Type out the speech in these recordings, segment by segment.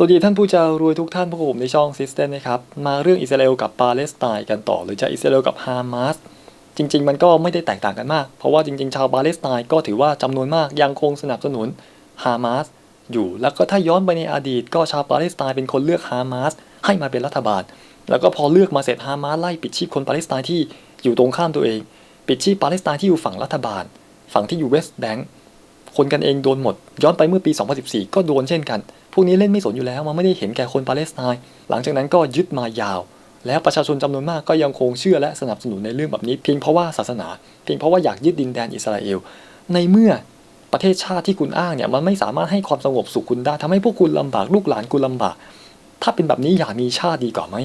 สวัสดีท่านผู้จะรวยทุกท่านพวกผมในช่องซิสเตมนะครับ มาเรื่องอิสราเอลกับปาเลสไตน์กันต่อ หรือจะอิสราเอลกับฮามาสจริง ๆ มันก็ไม่ได้แตกต่างกันมาก เพราะว่าจริง ๆ ชาวปาเลสไตน์ก็ถือว่าจำนวนมากยังคงสนับสนุนฮามาสอยู่แล้วก็ถ้าย้อนไปในอดีต ก็ชาวปาเลสไตน์เป็นคนเลือกฮามาสให้มาเป็นรัฐบาล แล้วก็พอเลือกมาเสร็จฮามาสไล่ปิดชีพคนปาเลสไตน์ที่อยู่ตรงข้ามตัวเอง ปิดชีพปาเลสไตน์ที่อยู่ฝั่งรัฐบาล ฝั่งที่อยู่เวสต์แบงก์ คนกันเองโดนหมด ย้อนไปเมื่อปี 2014 ก็โดนเช่นกัน พวกนี้เล่นไม่สนอยู่แล้วมันไม่ได้เห็นแก่คนปาเลสไตน์หลังจากนั้นก็ยึดมายาว แล้วประชาชนจำนวนมากก็ยังคงเชื่อและสนับสนุนในเรื่องแบบนี้เพียงเพราะว่าศาสนาเพียงเพราะว่าอยากยึดดินแดนอิสราเอล ในเมื่อประเทศชาติที่คุณอ้างเนี่ยมันไม่สามารถให้ความสงบสุขคุณได้ทำให้พวกคุณลำบากลูกหลานคุณลำบาก ถ้าเป็นแบบนี้อยากมีชาติดีกว่าไหม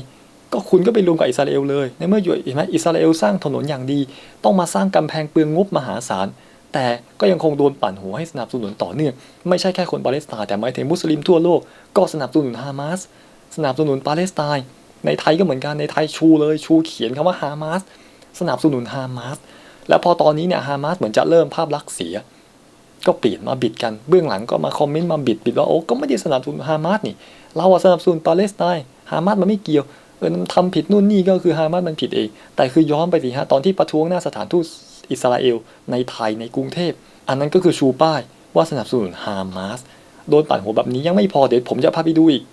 ก็คุณก็ไปรวมกับอิสราเอลเลยในเมื่ออยู่เห็นไหมอิสราเอลสร้างถนนอย่างดี ต้องมาสร้างกำแพงเปลืองงบมหาศาล แต่ก็ยังคงโดนปั่นหัวให้สนับสนุนต่อเนื่องไม่ใช่แค่คนปาเลสไตน์แต่หมายถึงมุสลิมทั่วโลกก็สนับสนุนฮามาสสนับสนุนปาเลสไตน์ในไทยก็เหมือนกันในไทยชูเลยชูเขียนคำว่าฮามาสสนับสนุนฮามาสแล้วพอตอนนี้เนี่ยฮามาสเหมือนจะเริ่มภาพลักษณ์เสีย ก็เปลี่ยนมาบิดกันเบื้องหลังก็มาคอมเมนต์มาบิดบิดว่าโอ้ก็ไม่ได้สนับสนุนฮามาสนี่ เราอะสนับสนุนปาเลสไตน์ฮามาสมันไม่เกี่ยวเออทำผิดนู่นนี่ก็คือฮามาสมันผิดเองแต่คือย้อนไปสิฮะตอนที่ประท้วงหน้าสถานทูต อิสราเอล ในไทยในกรุงเทพ อันนั้นก็คือชูป้ายว่าสนับสนุนฮามาสโดนปั่นหัวแบบนี้ยังไม่พอเดี๋ยวผมจะพาไปดูอีก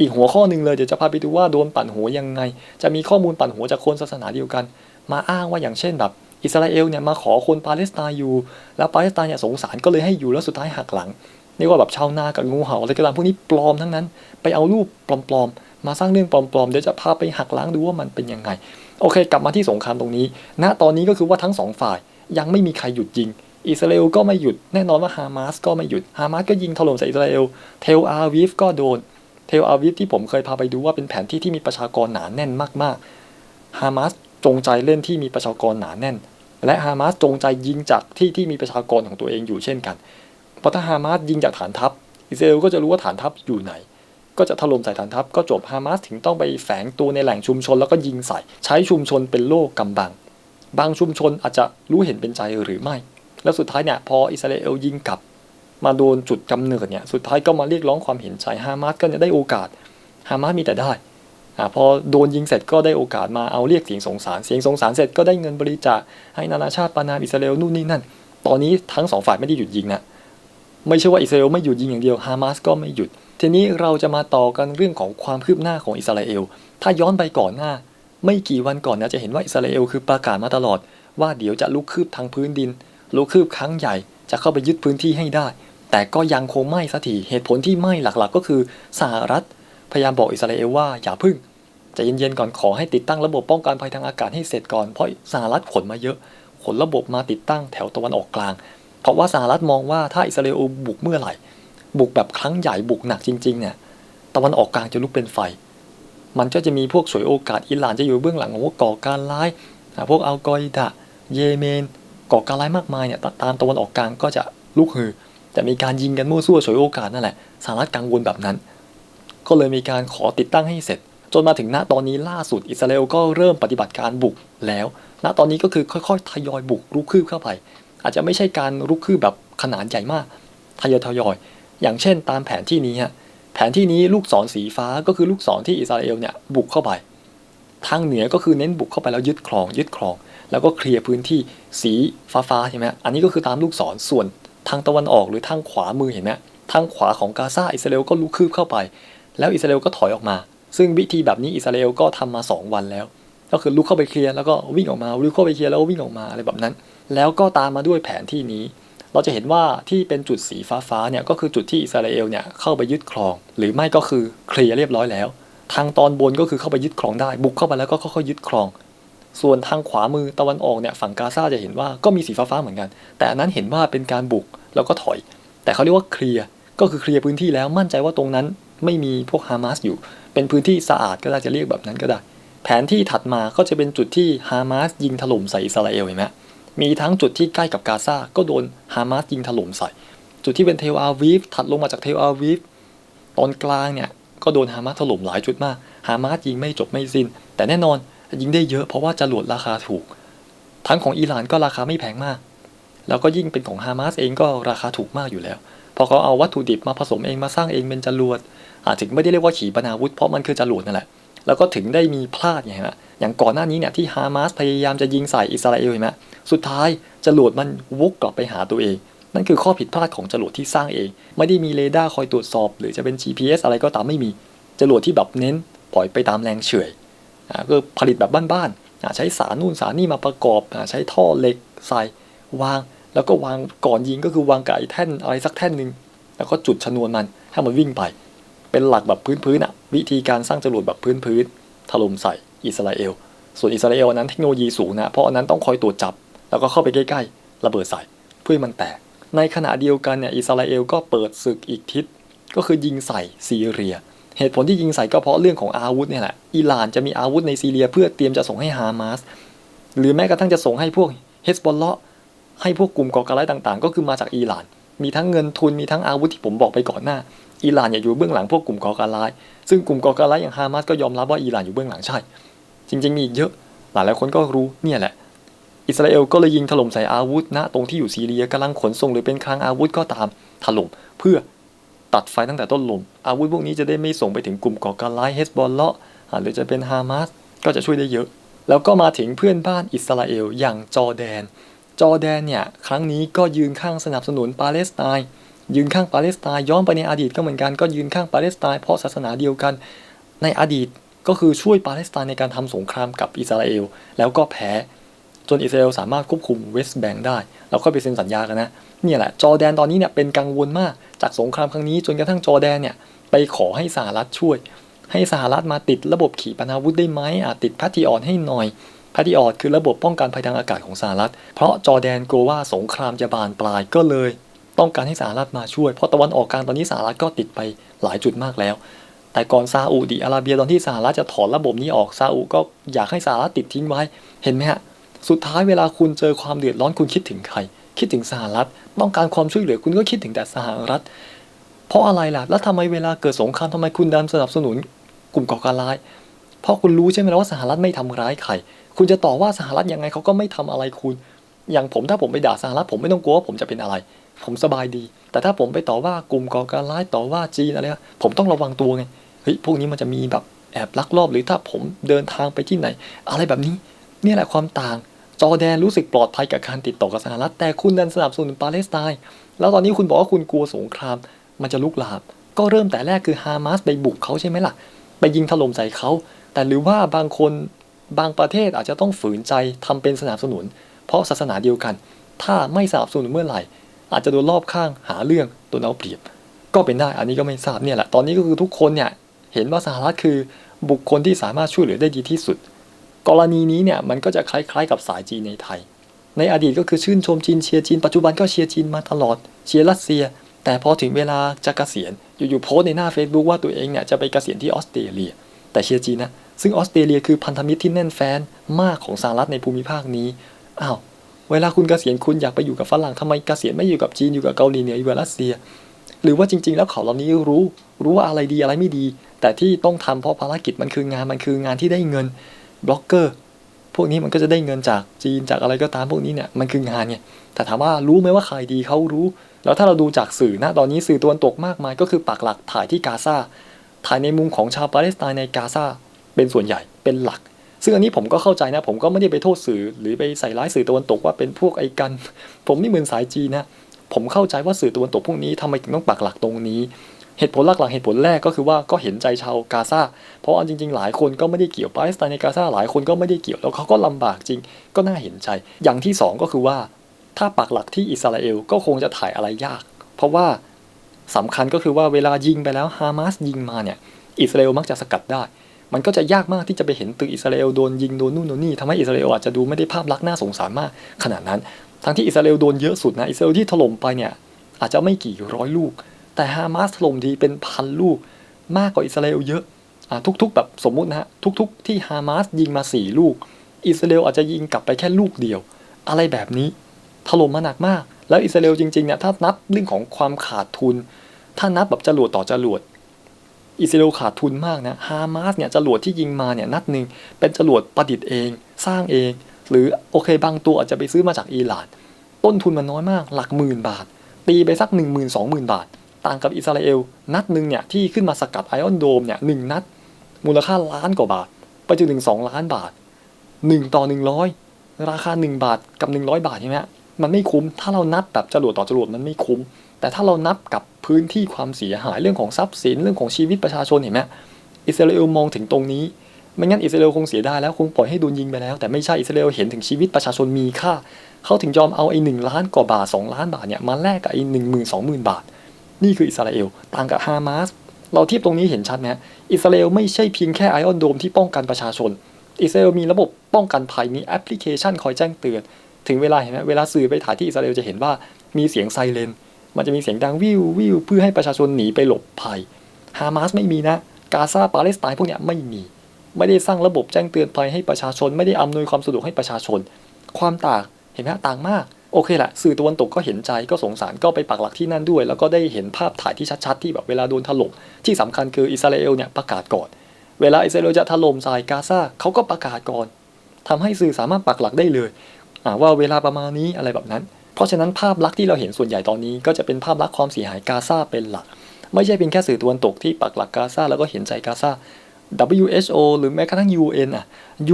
อีกหัวข้อหนึ่งเลยเดี๋ยวจะพาไปดูว่าโดนปั่นหัวยังไง จะมีข้อมูลปั่นหัวจากคนศาสนาเดียวกัน มาอ้างว่าอย่างเช่นแบบอิสราเอลเนี่ยมาขอคนปาเลสไตน์อยู่ แล้วปาเลสไตน์เนี่ยสงสารก็เลยให้อยู่แล้วสุดท้ายหักหลังนี่ว่าแบบชาวนากับงูเห่าอะไรก็ตามพวกนี้ปลอมทั้งนั้น ไปเอารูปปลอมๆ มาสร้างเรื่องปลอมๆ เดี๋ยวจะพาไปหักล้างดูว่ามันเป็นยังไง โอเค กลับมาที่สงครามตรงนี้ ณ ตอนนี้ก็คือว่าทั้งสองฝ่ายยังไม่มีใครหยุดยิง อิสราเอลก็ไม่หยุด แน่นอนว่าฮามาสก็ไม่หยุด ฮามาสก็ยิงถล่มใส่อิสราเอล เทลอาวีฟก็โดน เทลอาวิฟที่ผมเคยพาไปดูว่าเป็นแผนที่ที่มีประชากรหนาแน่นมากๆ ฮามาสจงใจเล่นที่มีประชากรหนาแน่น และฮามาสจงใจยิงจากที่ที่มีประชากรของตัวเองอยู่เช่นกัน เพราะถ้าฮามาสยิงจากฐานทัพ อิสราเอลก็จะรู้ว่าฐานทัพอยู่ไหน ก็จะถล่มใส่ฐานทัพก็จบฮามาสถึงต้องไปแฝงตัวในแหล่งชุมชนแล้วก็ยิงใส่ ใช้ชุมชนเป็นโล่กำบัง บางชุมชนอาจจะรู้เห็นเป็นใจหรือไม่ แล้วสุดท้ายเนี่ยพออิสราเอลยิงกลับ มาโดนจุดกำเนิดเนี่ยสุดท้ายก็มาเรียกร้องความเห็นใจฮามาสก็จะได้โอกาสฮามาสมีแต่ได้อพอโดนยิงเสร็จก็ได้โอกาสมาเอาเรียกเสียงสงสารเสียงสงสารเสร็จก็ได้เงินบริจาคให้นานาชาติปานามอิสราเอลนู่นนี่นั่น ตอนนี้ทั้งสองฝ่ายไม่ได้หยุดยิงนะไม่ใช่ว่าอิสราเอลไม่หยุดยิงอย่างเดียวฮามาสก็ไม่หยุด ทีนี้เราจะมาต่อกันเรื่องของความคืบหน้าของอิสราเอล ถ้าย้อนไปก่อนหน้า ไม่กี่วันก่อนนะจะเห็นว่าอิสราเอลคือประกาศมาตลอด ว่าเดี๋ยวจะลุกคืบทางพื้นดิน ลุกคืบครั้งใหญ่ จะเข้าไปยึดพื้นที่ให้ได้ แต่ก็ยังคงไม่สักทีเหตุผลที่ไม่หลักๆ ก็คือสหรัฐ พยายามบอกอิสราเอลว่าอย่าพึ่งจะเย็นๆก่อนขอให้ติดตั้งระบบป้องกันภัยทางอากาศให้เสร็จก่อนเพราะสหรัฐขนมาเยอะ ขนระบบมาติดตั้งแถวตะวันออกกลาง เพราะว่าสหรัฐมองว่าถ้าอิสราเอลบุกเมื่อไหร่ บุกแบบครั้งใหญ่บุกหนักจริงๆเนี่ยตะวันออกกลางจะลุกเป็นไฟ มันก็จะมีพวกฉวยโอกาสอิหร่านจะอยู่เบื้องหลังของพวกก่อการร้ายพวกอัลกออิดะเยเมน ก่อการร้ายมากมายเนี่ยตามตะวันออกกลางก็จะลุกฮือจะมีการยิงกันมั่วซั่วฉวยโอกาสนั่นแหละสหรัฐกังวลแบบนั้น ก็เลยมีการขอติดตั้งให้เสร็จ จนมาถึงณตอนนี้ล่าสุดอิสราเอลก็เริ่มปฏิบัติการบุกแล้ว ณตอนนี้ก็คือค่อยๆ ทยอยบุกรุกคืบเข้าไป อาจจะไม่ใช่การรุกคืบแบบขนาดใหญ่มากทยอยทยอย อย่างเช่นตามแผนที่นี้ฮะแผนที่นี้ลูกศรสีฟ้าก็คือลูกศรที่อิสราเอลเนี่ยบุกเข้าไป ทางเหนือก็คือเน้นบุกเข้าไปแล้วยึดครองยึดครอง แล้วก็เคลียร์พื้นที่สีฟ้าฟ้าๆใช่ไหมอันนี้ก็คือตามลูกศรส่วนทางตะวันออกหรือทางขวามือเห็นไหมทางขวาของกาซาอิสราเอลก็ลุกคืบเข้าไป แล้วอิสราเอลก็ถอยออกมา ซึ่งวิธีแบบนี้อิสราเอลก็ทำมา 2 วันแล้ว ก็คือลุกเข้าไปเคลียร์แล้วก็วิ่งออกมาลุกเข้าไปเคลียร์แล้วก็วิ่งออกมาอะไรแบบนั้น แล้วก็ตามมาด้วยแผนที่นี้ เราจะเห็นว่าที่เป็นจุดสีฟ้าฟ้าๆเนี่ยก็คือจุดที่อิสราเอลเนี่ยเข้าไปยึดครอง หรือไม่ก็คือเคลียร์เรียบร้อยแล้ว ทางตอนบนก็คือเข้าไปยึดครองได้ บุกเข้าไปแล้วก็ค่อยๆยึดครอง ส่วนทางขวามือตะวันออกเนี่ยฝั่งกาซาจะเห็นว่าก็มีสีฟ้าๆเหมือนกัน แต่อันนั้นเห็นว่าเป็นการบุกแล้วก็ถอย แต่เขาเรียกว่าเคลียร์ก็คือเคลียร์พื้นที่แล้วมั่นใจว่าตรงนั้นไม่มีพวกฮามาสอยู่ เป็นพื้นที่สะอาดก็ได้จะเรียกแบบนั้นก็ได้ แผนที่ถัดมาก็จะเป็นจุดที่ฮามาสยิงถล่มใส่อิสราเอลเห็นไหม มีทั้งจุดที่ใกล้กับกาซาก็โดนฮามาสยิงถล่มใส่ จุดที่เป็นเทลอาวีฟถัดลงมาจากเทลอาวีฟตอนกลางเนี่ยก็โดนฮามาสถล่มหลายจุดมากฮามาสยิงไม่จบไม่สิ้น แต่แน่นอนยิงได้เยอะเพราะว่าจรวดราคาถูก ทั้งของอิหร่านก็ราคาไม่แพงมาก แล้วก็ยิ่งเป็นของฮามาสเองก็ราคาถูกมากอยู่แล้ว พอเขาเอาวัตถุดิบมาผสมเองมาสร้างเองเป็นจรวดอาจถึงไม่ได้เรียกว่าขีปนาวุธเพราะมันคือจรวดนั่นแหละ แล้วก็ถึงได้มีพลาดไงฮะอย่างก่อนหน้านี้เนี่ยที่ฮามาสพยายามจะยิงใส่อิสราเอลเห็นไหมสุดท้ายจรวดมันวกกลับไปหาตัวเอง นั่นคือข้อผิดพลาดของจรวดที่สร้างเอง ไม่ได้มีเรดาร์คอยตรวจสอบ หรือจะเป็น GPS อะไรก็ตามไม่มีจรวดที่แบบเน้นปล่อยไปตามแรงเฉื่อยอ่าก็ผลิตแบบบ้านๆอ่าใช้สารนู่นสารนี่มาประกอบอ่าใช้ท่อเหล็กใส่วาง แล้วก็วางก่อนยิงก็คือวางไอ้แท่นอะไรสักแท่นหนึ่งแล้วก็จุดชนวนมันให้มันวิ่งไป เป็นหลักแบบพื้นๆอะวิธีการสร้างจรวดแบบพื้นๆถล่มใส่อิสราเอล ส่วนอิสราเอลนั้นเทคโนโลยีสูงนะเพราะอันนั้นต้องคอยตรวจจับ แล้วก็เข้าไปใกล้ๆระเบิดใส่เพื่อมันแตก ในขณะเดียวกันเนี่ยอิสราเอลก็เปิดศึกอีกทิศก็คือยิงใส่ซีเรีย เหตุผลที่ยิงใส่ก็เพราะเรื่องของอาวุธเนี่ยแหละอิหร่านจะมีอาวุธในซีเรียเพื่อเตรียมจะส่งให้ฮามาสหรือแม้กระทั่งจะส่งให้พวกเฮสบอลเลาะให้พวกกลุ่มก่อการร้ายต่างๆ ก็คือมาจากอิหร่าน มีทั้งเงินทุนมีทั้งอาวุธที่ผมบอกไปก่อนหน้า อิหร่านอย่าอยู่เบื้องหลังพวกกลุ่มก่อการร้าย ซึ่งกลุ่มก่อการร้ายอย่างฮามาสก็ยอมรับว่าอิหร่านอยู่เบื้องหลังใช่ จริง ๆ มีอีกเยอะ หลายหลายคนก็รู้เนี่ยแหละ อิสราเอลก็เลยยิงถล่มใส่อาวุธณตรงที่อยู่ซีเรียกำลังขนส่งหรือเป็นคลังอาวุธก็ตามถล่มเพื่อตัดไฟตั้งแต่ต้นลม อาวุธพวกนี้จะได้ไม่ส่งไปถึงกลุ่มก่อการร้ายเฮสบอลเลาะหรือจะเป็นฮามาสก็จะช่วยได้เยอะ แล้วก็มาถึงเพื่อนบ้านอิสราเอลอย่างจอแดน จอแดนเนี่ยครั้งนี้ก็ยืนข้างสนับสนุนปาเลสไตน์ ยืนข้างปาเลสไตน์ย้อนไปในอดีตก็เหมือนกันก็ยืนข้างปาเลสไตน์เพราะศาสนาเดียวกัน ในอดีตก็คือช่วยปาเลสไตน์ในการทำสงครามกับอิสราเอล แล้วก็แพ้ จนอิสราเอลสามารถควบคุมเวสต์แบงค์ได้เราก็ไปเซ็นสัญญากันนะเนี่ยแหละจอแดนตอนนี้เนี่ยเป็นกังวลมากจากสงครามครั้งนี้จนกระทั่งจอแดนเนี่ยไปขอให้สหรัฐช่วย ให้สหรัฐมาติดระบบขีปนาวุธได้ไหมอาจติดแพทริออตให้หน่อยแพทริออตคือระบบป้องกันภัยทางอากาศของสหรัฐ เพราะจอแดนกลัวว่าสงครามจะบานปลายก็เลย ต้องการให้สหรัฐมาช่วย เพราะตะวันออกกลางตอนนี้สหรัฐก็ติดไปหลายจุดมากแล้ว แต่ก่อนซาอุดิอาระเบียตอนที่สหรัฐจะถอนระบบนี้ออกซาอุก็อยากให้สหรัฐติดทิ้งไว้ เห็นไหมฮะ สุดท้ายเวลาคุณเจอความเดือดร้อนคุณคิดถึงใคร คิดถึงสหรัฐ ต้องการความช่วยเหลือคุณก็คิดถึงแต่สหรัฐ เพราะอะไรล่ะ แล้วทำไมเวลาเกิดสงครามทำไมคุณดันสนับสนุน กลุ่มก่อการร้าย เพราะคุณรู้ใช่ไหมล่ะว่าสหรัฐไม่ทำร้ายใคร คุณจะต่อว่าสหรัฐยังไงเขาก็ไม่ทำอะไรคุณ อย่างผมถ้าผมไปด่าสหรัฐผมไม่ต้องกลัวว่าผมจะเป็นอะไร ผมสบายดี แต่ถ้าผมไปต่อว่ากลุ่มก่อการร้ายต่อว่าจีนอะไรผมต้องระวังตัวไงเฮ้ยพวกนี้มันจะมีแบบแอบลักลอบหรือถ้าผมเดินทางไปที่ไหน อะไรแบบนี้เนี่ยแหละความต่าง จอแดนรู้สึกปลอดภัยกับการติดต่อกับสหรัฐ แต่คุณดันสนับสนุนปาเลสไตน์แล้วตอนนี้คุณบอกว่าคุณกลัวสงคราม มันจะลุกลาม ก็เริ่มแต่แรกคือฮามาสไปบุกเขาใช่ไหมล่ะ ไปยิงถล่มใส่เขา แต่หรือว่าบางคนบางประเทศอาจจะต้องฝืนใจทำเป็นสนับสนุน เพราะศาสนาเดียวกัน ถ้าไม่สนับสนุนเมื่อไหร่ อาจจะโดนรอบข้างหาเรื่องโดนเอาเปรียบ ก็เป็นได้อันนี้ก็ไม่ทราบเนี่ยแหละตอนนี้ก็คือทุกคนเนี่ยเห็นว่าสหรัฐคือบุคคลที่สามารถช่วยเหลือได้ดีที่สุด กรณีนี้เนี่ยมันก็จะคล้ายๆกับสายจีนในไทย ในอดีตก็คือชื่นชมจีนเชียร์จีนปัจจุบันก็เชียร์จีนมาตลอดเชียร์รัสเซีย แต่พอถึงเวลาจะเกษียณอยู่ๆโพสในหน้า Facebook ว่าตัวเองเนี่ยจะไปเกษียณที่ออสเตรเลีย แต่เชียร์จีนนะซึ่งออสเตรเลียคือพันธมิตรที่แน่นแฟ้นมากของสหรัฐในภูมิภาคนี้อ้าว เวลาคุณเกษียณคุณอยากไปอยู่กับฝรั่งทำไมเกษียณไม่อยู่กับจีนอยู่กับเกาหลีเหนืออยู่กับรัสเซีย หรือว่าจริง ๆ แล้วเขาเหล่านี้รู้ รู้ว่าอะไรดีอะไรไม่ดี แต่ที่ต้องทำเพราะภารกิจมันคืองานมันคืองานที่ได้เงินบล็อกเกอร์พวกนี้มันก็จะได้เงินจากจีนจากอะไรก็ตามพวกนี้เนี่ยมันคืองานไงแต่ถามว่ารู้ไหมว่าใครดีเขารู้ แล้วถ้าเราดูจากสื่อนะตอนนี้สื่อตะวันตกมากมาย ก็คือปักหลักถ่ายที่กาซาถ่ายในมุมของชาวปาเลสไตน์ในกาซาเป็นส่วนใหญ่เป็นหลัก ซึ่งอันนี้ผมก็เข้าใจนะ ผมก็ไม่ได้ไปโทษสื่อ หรือไปใส่ร้ายสื่อตะวันตกว่าเป็นพวกไอ้กัน ผมนี่เหมือนสายจีนนะ ผมเข้าใจว่าสื่อตะวันตกพวกนี้ทำไมถึงต้องปักหลักตรงนี้ เหตุผลหลักๆเหตุผลแรกก็คือว่าก็เห็นใจชาวกาซา เพราะอันจริงๆ หลายคนก็ไม่ได้เกี่ยวปาเลสไตน์ในกาซาหลายคนก็ไม่ได้เกี่ยวแล้วเขาก็ลำบากจริง ก็น่าเห็นใจ อย่างที่สองก็คือว่า ถ้าปักหลักที่อิสราเอลก็คงจะถ่ายอะไรยาก เพราะว่าสำคัญก็คือว่าเวลายิงไปแล้วฮามาสยิงมาเนี่ยอิสราเอลมักจะสกัดได้ มันก็จะยากมากที่จะไปเห็นตึกอิสราเอลโดนยิงโดนนู่นโดนนี่ทำให้อิสราเอลอาจจะดูไม่ได้ภาพลักษณ์น่าสงสารมากขนาดนั้น ทั้งที่อิสราเอลโดนเยอะสุดนะอิสราเอลที่ถล่มไปเนี่ยอาจจะไม่กี่ร้อยลูก แต่ฮามาสถล่มทีเป็นพันลูก มากกว่าอิสราเอลเยอะอ่าทุกๆ แบบสมมุตินะฮะทุก ๆ ที่ฮามาสยิงมาสี่ลูก อิสราเอลอาจจะยิงกลับไปแค่ลูกเดียว อะไรแบบนี้ถล่มมาหนักมาก แล้วอิสราเอลจริงๆเนี่ยถ้านับเรื่องของความขาดทุน ถ้านับแบบจรวดต่อจรวด อิสราเอลขาดทุนมากนะฮามาสเนี่ยจรวดที่ยิงมาเนี่ยนัดหนึ่งเป็นจรวดประดิษฐ์เอง สร้างเอง หรือโอเคบางตัวอาจจะไปซื้อมาจากอิหร่าน ต้นทุนมันน้อยมากหลักหมื่นบาท ตีไปสัก 1 0 0 0 0 20,000บาท ต่างกับอิสราเอล นัดหนึ่งเนี่ยที่ขึ้นมาสกัดไอออนโดมเนี่ยหนึ่งนัด มูลค่าล้านกว่าบาท ไปจนถึง2ล้านบาท 1 ต่อ 100 ราคา 1 บาทกับ 100 บาทใช่ไหมฮะมันไม่คุ้มถ้าเรานับแบบจรวดต่อจรวดมันไม่คุ้ม แต่ถ้าเรานับกับ พื้นที่ความเสียหายเรื่องของทรัพย์สินเรื่องของชีวิตประชาชนเห็นไหมอิสราเอลมองถึงตรงนี้ไม่งั้นอิสราเอลคงเสียได้แล้วคงปล่อยให้โดนยิงไปแล้ว แต่ไม่ใช่อิสราเอลเห็นถึงชีวิตประชาชนมีค่า เขาถึงยอมเอาไอ้หนึ่งล้านกว่าบาทสองล้านบาทเนี่ยมาแลกกับไอ้หนึ่งหมื่นสองหมื่นบาท นี่คืออิสราเอลต่างกับฮามาสเราเทียบตรงนี้เห็นชัดไหมอิสราเอลไม่ใช่เพียงแค่ไอออนโดมที่ป้องกันประชาชน อิสราเอลมีระบบป้องกันภัยมีแอปพลิเคชันคอยแจ้งเตือน ถึงเวลาเห็นไหมเวลาสื่อไปถ่ายที่อิสราเอลจะเห็นว่ามีเสียงไซเรน มันจะมีเสียงดังวิววิวเพื่อให้ประชาชนหนีไปหลบภัย ฮามาสไม่มีนะ กาซาปาเลสไตน์พวกเนี้ยไม่มี ไม่ได้สร้างระบบแจ้งเตือนภัยให้ประชาชน ไม่ได้อำนวยความสะดวกให้ประชาชน ความต่างเห็นไหมต่างมาก โอเคแหละสื่อตะวันตกก็เห็นใจก็สงสารก็ไปปักหลักที่นั่นด้วย แล้วก็ได้เห็นภาพถ่ายที่ชัดๆ ที่แบบเวลาโดนถล่มที่สำคัญคืออิสราเอลเนี่ยประกาศก่อน เวลาอิสราเอลจะถล่มทรายกาซาเขาก็ประกาศก่อนทำให้สื่อสามารถปักหลักได้เลยว่าเวลาประมาณนี้อะไรแบบนั้น เพราะฉะนั้นภาพลักษณ์ที่เราเห็นส่วนใหญ่ตอนนี้ ก็จะเป็นภาพลักษณ์ความเสียหายกาซาเป็นหลัก ไม่ใช่เป็นแค่สื่อตะวันตกที่ปักหลักกาซาแล้วก็เห็นใจกาซา WHO หรือแม้กระทั่ง UN อะ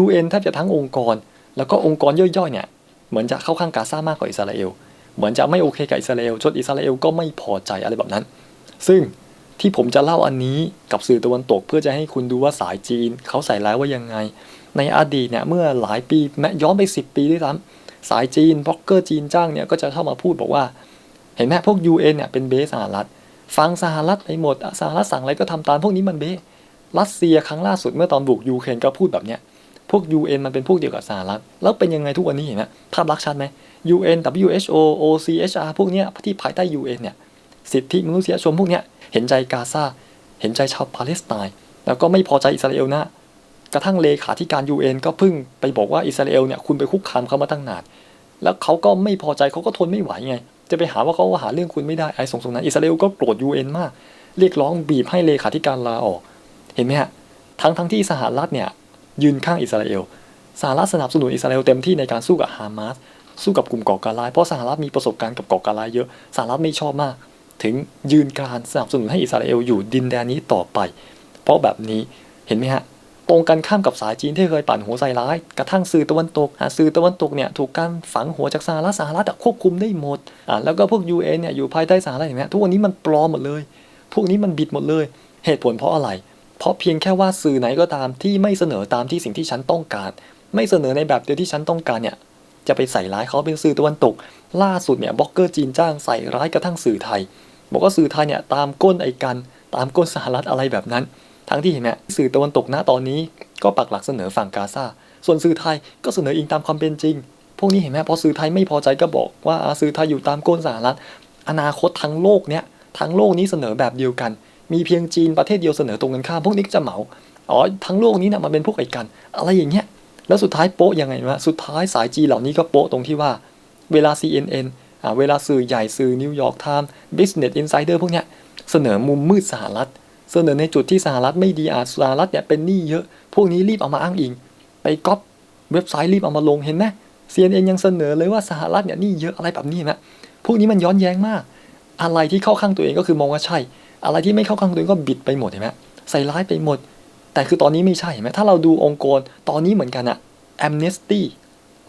UN แทบจะทั้งองค์กร แล้วก็องค์กรย่อยๆเนี่ยเหมือนจะเข้าข้างกาซามากกว่าอิสราเอลเหมือนจะไม่โอเคกับอิสราเอลจนอิสราเอลก็ไม่พอใจอะไรแบบนั้น ซึ่งที่ผมจะเล่าอันนี้กับสื่อตะวันตก เพื่อจะให้คุณดูว่าสายจีน เขาใส่ร้ายว่ายังไง ในอดีตเนี่ยเมื่อหลายปีแม้ย้อนไป 10 ปีด้วยซ้ำ สายจีนบล็อกเกอร์จีนจ้างเนี่ยก็จะเข้ามาพูดบอกว่า เห็นไหมพวก UN เนี่ยเป็นเบสสหรัฐฟังสหรัฐไปหมดสหรัฐสั่งอะไรก็ทำตามพวกนี้มันเบสรัสเซียครั้งล่าสุดเมื่อตอนบุกยูเครนก็พูดแบบเนี้ยพวก UN มันเป็นพวกเดียวกับสหรัฐแล้วเป็นยังไงทุกวันนี้เห็นไหมภาพลักษณ์ชัดไหม UN WHO OCHR พวกเนี้ยที่ภายใต้ UN เนี่ยสิทธิมนุษยชนพวกเนี้ยเห็นใจกาซาเห็นใจชาวปาเลสไตน์แล้วก็ไม่พอใจอิสราเอลนะ กระทั่งเลขาธิการ UN ก็พิ่งไปบอกว่าอิสราเอลเนี่ยคุณไปคุกคามเขามาตั้งนาน แล้วเขาก็ไม่พอใจเขาก็ทนไม่ไหวไง จะไปหาว่าเขาหาเรื่องคุณไม่ได้ไอ้สงสงนั้นอิสราเอลก็โกรธ UN มาก เรียกร้องบีบให้เลขาธิการลาออก เห็นไหมฮะทั้งทั้งที่สหรัฐเนี่ยยืนข้างอิสราเอลสหรัฐสนับสนุนอิสราเอลเต็มที่ในการสู้กับฮามาสสู้กับกลุ่มก่อการร้ายเพราะสหรัฐมีประสบการณ์กับก่อการร้ายเยอะสหรัฐไม่ชอบมาก ถึงยืนการสนับสนุนให้อิสราเอลอยู่ดินแดนนี้ต่อไป เพราะแบบนี้เห็นไหมฮะ ตรงกันข้ามกับสายจีนที่เคยปั่นหัวใส่ร้าย กระทั่งสื่อตะวันตกสื่อตะวันตกเนี่ยถูกการฝังหัวจากสหรัฐสหรัฐควบคุมได้หมดอ่าแล้วก็พวก UN เนี่ยอยู่ภายใต้สหรัฐเห็นไหมทุกวันนี้มันปลอมหมดเลย พวกนี้มันบิดหมดเลย เหตุผลเพราะอะไร เพราะเพียงแค่ว่าสื่อไหนก็ตามที่ไม่เสนอตามที่สิ่งที่ฉันต้องการ ไม่เสนอในแบบเดียวที่ฉันต้องการเนี่ยจะไปใส่ร้ายเขาเป็นสื่อตะวันตก ล่าสุดเนี่ยบล็อกเกอร์จีนจ้างใส่ร้ายกระทั่งสื่อไทย บอกว่าสื่อไทยเนี่ยตามก้นไอ้กัน ตามก้นสหรัฐอะไรแบบนั้น ทั้งที่เห็นไหมสื่อตะวันตกณตอนนี้ก็ปักหลักเสนอฝั่งกาซาส่วนสื่อไทยก็เสนออิงตามความเป็นจริง พวกนี้เห็นไหมพอสื่อไทยไม่พอใจก็บอกว่าสื่อไทยอยู่ตามก้นสหรัฐ อนาคตทั้งโลกเนี่ยทั้งโลกนี้เสนอแบบเดียวกัน มีเพียงจีนประเทศเดียวเสนอตรงกันข้ามพวกนี้ก็จะเหมาอ๋อทั้งโลกนี้นะมันเป็นพวกไอ้กัน อะไรอย่างเงี้ยแล้วสุดท้ายโป๊ะยังไงวะสุดท้ายสายจีเหล่านี้ก็โป๊ะตรงที่ว่า เวลา CNN อ่าเวลาสื่อใหญ่สื่อนิวยอร์กไทม์ Business Insider พวกเนี้ยเสนอมุมมืดสหรัฐ เสนอในจุดที่สหรัฐไม่ดีอาจสหรัฐเนี่ยเป็นหนี้เยอะ พวกนี้รีบเอามาอ้างอิง ไปก๊อปเว็บไซต์รีบเอามาลงเห็นไหม CNN ยังเสนอเลยว่าสหรัฐเนี่ยหนี้เยอะอะไรแบบนี้นะ พวกนี้มันย้อนแย้งมาก อะไรที่เข้าข้างตัวเองก็คือมองว่าใช่ อะไรที่ไม่เข้าข้างตัวเองก็บิดไปหมดเห็นไหมใส่ร้ายไปหมด แต่คือตอนนี้ไม่ใช่เห็นไหมถ้าเราดูองค์กรตอนนี้เหมือนกันอะ Amnesty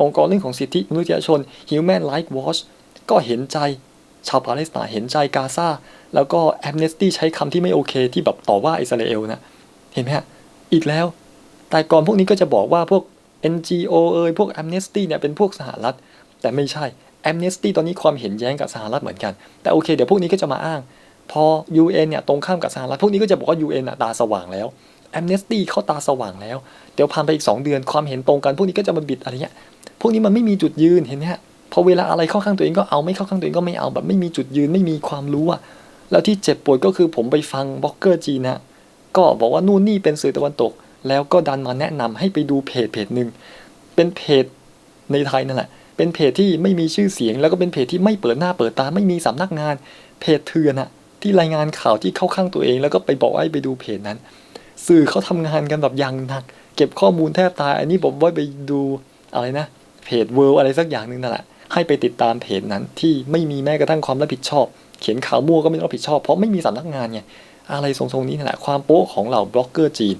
องค์กรเรื่องของสิทธิมนุษยชน Human Rights Watch ก็เห็นใจชาวปาเลสไตน์เห็นใจกาซา แล้วก็ Amnesty ใช้คำที่ไม่โอเคที่แบบต่อว่าอิสราเอลนะเห็นไหมฮะอีกแล้ว แต่ก่อนพวกนี้ก็จะบอกว่าพวก NGO เอ่ยพวก Amnesty เนี่ยเป็นพวกสหรัฐ แต่ไม่ใช่ Amnesty ตอนนี้ความเห็นแย้งกับสหรัฐเหมือนกัน แต่โอเคเดี๋ยวพวกนี้ก็จะมาอ้าง พอ UN เนี่ยตรงข้ามกับสหรัฐพวกนี้ก็จะบอกว่า UN อะตาสว่างแล้ว Amnesty เขาตาสว่างแล้ว เดี๋ยวผ่านไปอีก 2 เดือนความเห็นตรงกันพวกนี้ก็จะมาบิดอะไรเงี้ยพวกนี้มันไม่มีจุดยืนเห็นไหมฮะพอเวลาอะไรเข้าข้างตัวเองก็เอาไม่เข้าข้างตัวเองก็ไม่เอาแบบไม่มีจุดยืนไม่มีความรู้อะ แล้วที่เจ็บปวดก็คือผมไปฟังบล็อกเกอร์จีนะก็บอกว่านู่นนี่เป็นสื่อตะวันตก แล้วก็ดันมาแนะนำให้ไปดูเพจเพจหนึ่งเป็นเพจในไทยนั่นแหละ เป็นเพจที่ไม่มีชื่อเสียง แล้วก็เป็นเพจที่ไม่เปิดหน้าเปิดตาไม่มีสำนักงาน เพจเถื่อนอะที่รายงานข่าวที่เข้าข้างตัวเอง แล้วก็ไปบอกให้ไปดูเพจนั้น สื่อเขาทำงานกันแบบยังหนัก เก็บข้อมูลแทบตาย อันนี้ผมว่าไปดูอะไรนะเพจเวิร์อะไรสักอย่างหนึ่งนั่นแหละให้ไปติดตามเพจนั้นที่ไม่มีแม้กระทั่งความรับผิดชอบ เขียนข่าวมั่วก็ไม่ต้องรับผิดชอบ เพราะไม่มีสำนักงานไงอะไรทรงๆนี้นี่แหละความโป๊ะของเหล่าบล็อกเกอร์จีน